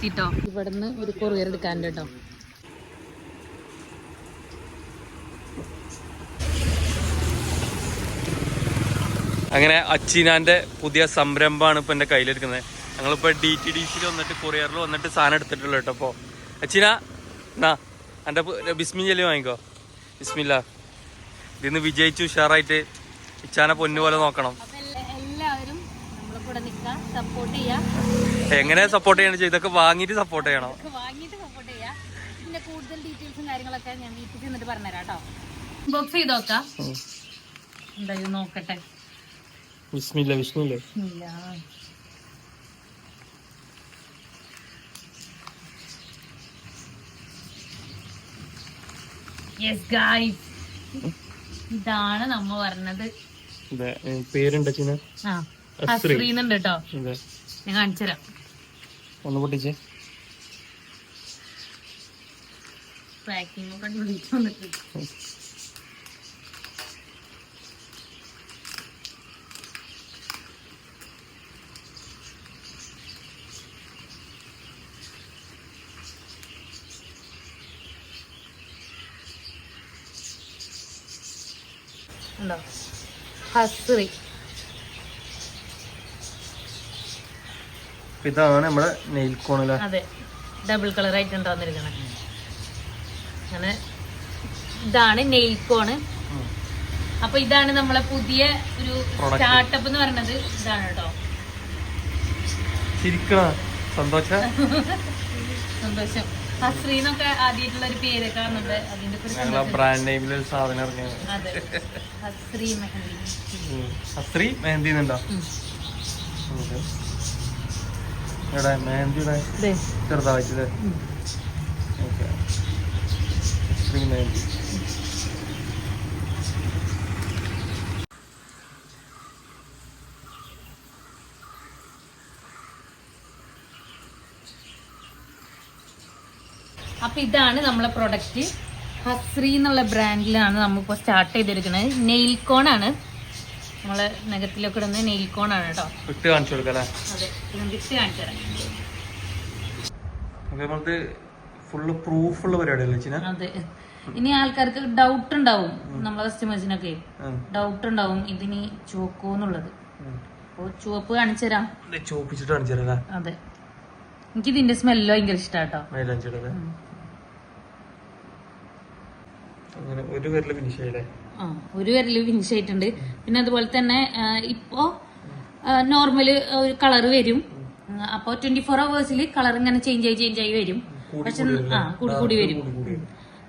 Easy ട്ടോ. ഇവിടുന്ന് ഒരു കൊറിയർ എടുക്കാനുണ്ട് കേട്ടോ അങ്ങനെ അച്ചിനാന്റെ പുതിയ സംരംഭമാണ് ഇപ്പൊ എന്റെ കയ്യിലെടുക്കുന്നത്. ഞങ്ങളിപ്പോ ഡി ടി ഡി സിയിൽ വന്നിട്ട് കൊറിയറിൽ വന്നിട്ട് സാധനം എടുത്തിട്ടുള്ളൂ കേട്ടോ അപ്പോ അച്ചീന എന്നാ എന്റെ ബിസ്മി ജലി വാങ്ങിക്കോ? ബിസ്മില്ല. ഇതിന്ന് വിജയിച്ചു ഉഷാറായിട്ട് ഇച്ചാനെ പൊന്നു പോലെ നോക്കണം അപ്പൊ എല്ലാ- എല്ലാവരും നമ്മളെ കൂടെ നിൽക്കുക സപ്പോർട്ട് ചെയ്യാം. എങ്ങനെ സപ്പോർട്ട് ചെയ്യണം ഇതൊക്കെ വാങ്ങിട്ട് സപ്പോർട്ട് ചെയ്യണം? വാങ്ങിയിട്ട് സപ്പോർട്ട് ഇതിന്റെ കൂടുതൽ ഡീറ്റെയിൽസും കാര്യങ്ങളൊക്കെ ഞാൻ വീട്ടിൽ ചെന്നിട്ട് പറഞ്ഞുതരാം കേട്ടോ ബോക്സ് ചെയ്ത് നോക്കാം. എന്തായാലും നോക്കട്ടെ? വിസ്മില്ല വിഷ്ണുല്ലേ യെസ് ഗായ്സ് ഇതാണ് നമ്മ പറഞ്ഞത്. പേരുണ്ട് ആ. ഹസ്രീന്നുണ്ട് കേട്ടോ ഞാൻ ഒന്ന് പൊട്ടിച്ചേ. പാക്കിംഗ് ഒക്കെ വിളിച്ചു വന്നിട്ട്. ഉണ്ടോ? ഹസ്രി ഇതാണ് നമ്മുടെ നെയിൽ കോണല്ലേ അതെ. ഡബിൾ കളർ ആയിട്ടുണ്ട് വന്നിരിക്കണേ അങ്ങനെ ഇതാണ് നെയിൽ കോണ് അപ്പൊ ഇതാണ് നമ്മളെ പുതിയ ഒരു സ്റ്റാർട്ടപ്പ് എന്ന് പറയുന്നത് ഇതാണ് കേട്ടോ. ചിരിക്കണ? സന്തോഷം? സന്തോഷം. ഹസ്രീന്നൊക്കെ ആദ്യമായിട്ടുള്ള ഒരു പേരൊക്കെ കാണുന്നുണ്ട് അതിന്റെ ബ്രാൻഡ് നെയിമിൽ ഒരു സാധനം ഇറങ്ങിയത് അതെ. ഹസ്രീ മെഹന്തി അസ്ത്രീ മെഹന്തി എന്നുണ്ടോ? ഉം. ഇവിടെ മെഹന്തിയുടെ. ചെറുതായിട്ട്. ഓക്കെ മെഹന്തി അപ്പൊ ഇതാണ് നമ്മളെ പ്രൊഡക്റ്റ് ഹസ്രി എന്നുള്ള ബ്രാൻഡിലാണ് നമ്മളിപ്പോ സ്റ്റാർട്ട് ചെയ്തിരിക്കുന്നത് നെയിൽ കോൺ ആണ് നമ്മളെ നഗത്തിലൊക്കെ ഇടുന്ന നെയിൽ കോൺ ആണ് കേട്ടോ. ഇട്ട് കാണിച്ചു കൊടുക്കാം അതെ കാണിച്ചു തരാം. അപ്പൊ ഫുള്ള് പ്രൂഫുള്ള പരിപാടിയല്ലേ അതെ. ഇനി ആൾക്കാർക്ക് ഡൗട്ട് ഉണ്ടാവും. നമ്മളെ കസ്റ്റമേഴ്സിനൊക്കെ ഡൗട്ട് ഉണ്ടാവും ഇതിനി ചോക്കോന്നുള്ളത് അപ്പോൾ ചുവപ്പ് കാണിച്ചു തരാം. ചോപ്പിച്ചിട്ട് കാണിച്ചു തരാം അതെ. എനിക്ക് ഇതിന്റെ സ്മെല്ല് ഭയങ്കര ഇഷ്ടാട്ടോ അങ്ങനെ ഒരു പേരിൽ ഫിനിഷ് ചെയ്യല്ലേ ആ ഒരു വിരൽ ഫിനിഷ് ആയിട്ടുണ്ട്. പിന്നെ അതുപോലെ തന്നെ ഇപ്പോ നോർമൽ ഒരു കളർ വരും. അപ്പോൾ ട്വന്റി ഫോർ അവേഴ്സിൽ കളർ ഇങ്ങനെ ചേഞ്ച് ആയി ചേഞ്ച് ആയി വരും. പക്ഷെ ആ കൂടി കൂടി വരും.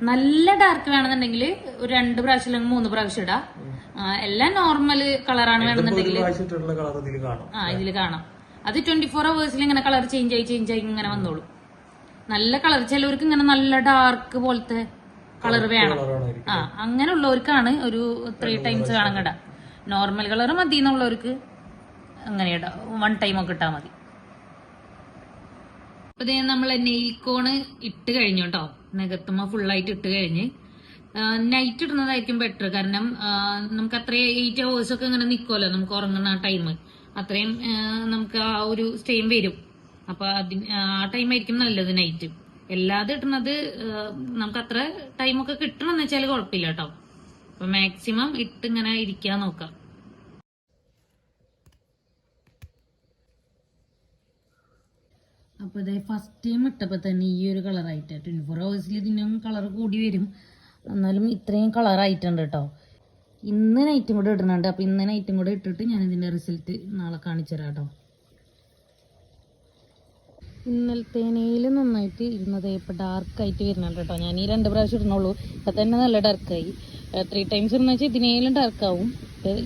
നല്ല ഡാർക്ക് വേണമെന്നുണ്ടെങ്കിൽ ഒരു രണ്ട് പ്രാവശ്യം അല്ലെങ്കിൽ മൂന്ന് പ്രാവശ്യം ഇടാം. എല്ലാം നോർമൽ കളറാണ് വേണമെന്നുണ്ടെങ്കിൽ ആ ഇതിൽ കാണാം. അത് ട്വന്റി ഫോർ അവേഴ്സിൽ ഇങ്ങനെ കളർ ചേഞ്ച് ആയി ചേഞ്ച് ആയി ഇങ്ങനെ വന്നോളൂ. നല്ല കളർ ചിലവർക്ക് ഇങ്ങനെ നല്ല ഡാർക്ക് പോലത്തെ കളർ വേണം. ആ അങ്ങനെയുള്ളവർക്കാണ് ഒരു ത്രീ ടൈംസ് കാണാൻ കേടാ നോർമൽ കളർ മതി എന്നുള്ളവർക്ക് അങ്ങനെ ഇടാം. വൺ ടൈം ഒക്കെ ഇട്ടാൽ മതി. അപ്പൊ ദേ നമ്മളെ നെയിൽ കോണ് ഇട്ട് കഴിഞ്ഞു കേട്ടോ. ഫുൾ ഫുള്ളായിട്ട് ഇട്ട് കഴിഞ്ഞ്. നൈറ്റ് ഇടുന്നതായിരിക്കും ബെറ്റർ കാരണം നമുക്ക് അത്രയും എയ്റ്റ് അവേഴ്സ് ഒക്കെ ഇങ്ങനെ നിൽക്കുമല്ലോ നമുക്ക് ഉറങ്ങുന്ന ടൈം അത്രയും നമുക്ക് ആ ഒരു സ്റ്റേം വരും. അപ്പൊ അതിന് ആ ടൈം ആയിരിക്കും നല്ലത് നൈറ്റ് എല്ലാതും ഇടുന്നത് നമുക്ക് അത്ര ടൈമൊക്കെ കിട്ടണമെന്ന് വെച്ചാൽ കുഴപ്പമില്ല കേട്ടോ. അപ്പൊ മാക്സിമം ഇട്ട് ഇങ്ങനെ ഇരിക്കാൻ നോക്കാം. അപ്പോൾ ഇതേ ഫസ്റ്റ് ടൈം ഇട്ടപ്പോൾ തന്നെ ഈ ഒരു കളറായിട്ട് ട്വന്റി ഫോർ ഹവേഴ്സിൽ ഇതിനും കളർ കൂടി വരും. എന്നാലും ഇത്രയും കളറായിട്ടുണ്ട് കേട്ടോ. ഇന്ന് നൈറ്റും കൂടെ ഇടുന്നുണ്ട്. അപ്പോൾ ഇന്ന് നൈറ്റും കൂടെ ഇട്ടിട്ട് ഞാൻ ഇതിന്റെ റിസൾട്ട് നാളെ കാണിച്ചു തരാം കേട്ടോ. ഇന്നലത്തേനയിൽ നന്നായിട്ട് ഇരുന്നത് ഇപ്പോൾ ഡാർക്കായിട്ട് വരുന്നുണ്ട് കേട്ടോ. ഞാൻ ഈ രണ്ട് പ്രാവശ്യം ഇടുന്നുള്ളൂ. ഇപ്പം തന്നെ നല്ല ഡാർക്കായി ത്രീ ടൈംസ് ഇടുന്ന വെച്ചാൽ ഇതിനേലും ഡാർക്കാവും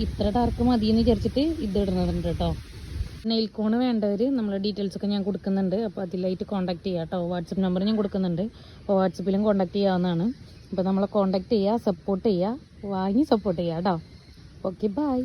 ഇത്ര ഡാർക്ക് മതി എന്ന് വിചാരിച്ചിട്ട് ഇത് ഇടുന്നുണ്ട് കേട്ടോ. നെയിൽ കോണ് വേണ്ടവർ നമ്മളെ ഡീറ്റെയിൽസ് ഒക്കെ ഞാൻ കൊടുക്കുന്നുണ്ട്. അപ്പോൾ അതിലായിട്ട് കോൺടാക്ട് ചെയ്യാം കേട്ടോ. വാട്സപ്പ് നമ്പർ ഞാൻ കൊടുക്കുന്നുണ്ട്. അപ്പോൾ വാട്സപ്പിലും കോൺടാക്ട് ചെയ്യാവുന്നതാണ്. അപ്പോൾ നമ്മളെ കോൺടാക്ട് ചെയ്യുക സപ്പോർട്ട് ചെയ്യുക വാങ്ങി സപ്പോർട്ട് ചെയ്യുക കേട്ടോ. Okay bye